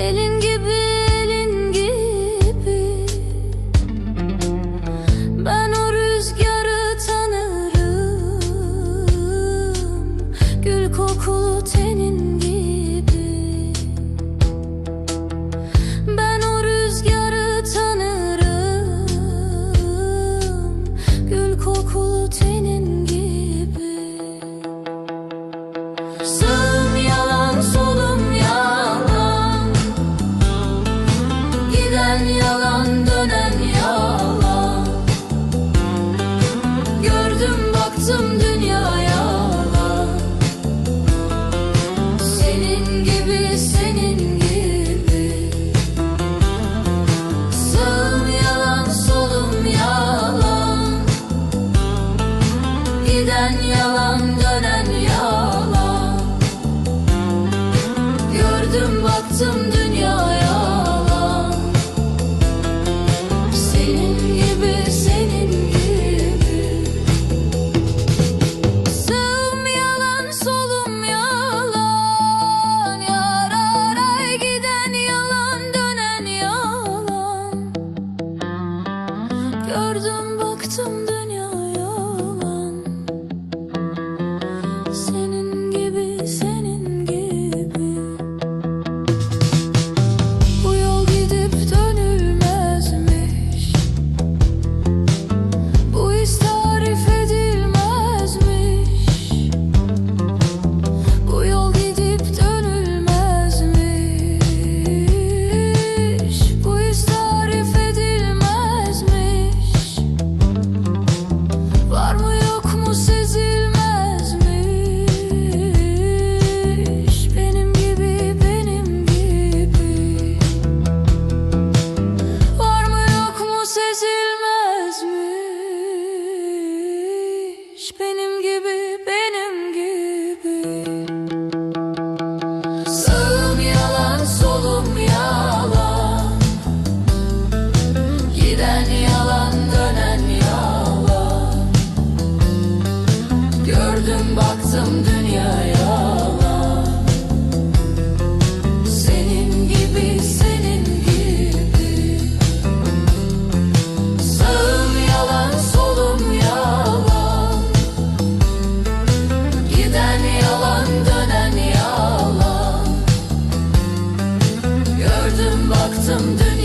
Elin gibi elin gibi. Ben o rüzgarı tanırım. Gül kokulu tenin gibi. Ben o rüzgarı tanırım. Gül kokulu tenin Giden yalan dönen yalan. Gördüm baktım dünya yalan. Senin gibi senin gibi. Sağım yalan solum yalan. Yar aray giden yalan dönen yalan. Gördüm baktım dünya Benim gibi benim gibi. Sağım yalan solum yalan. Giden yalan yalan. Gördüm baktım dünya baktım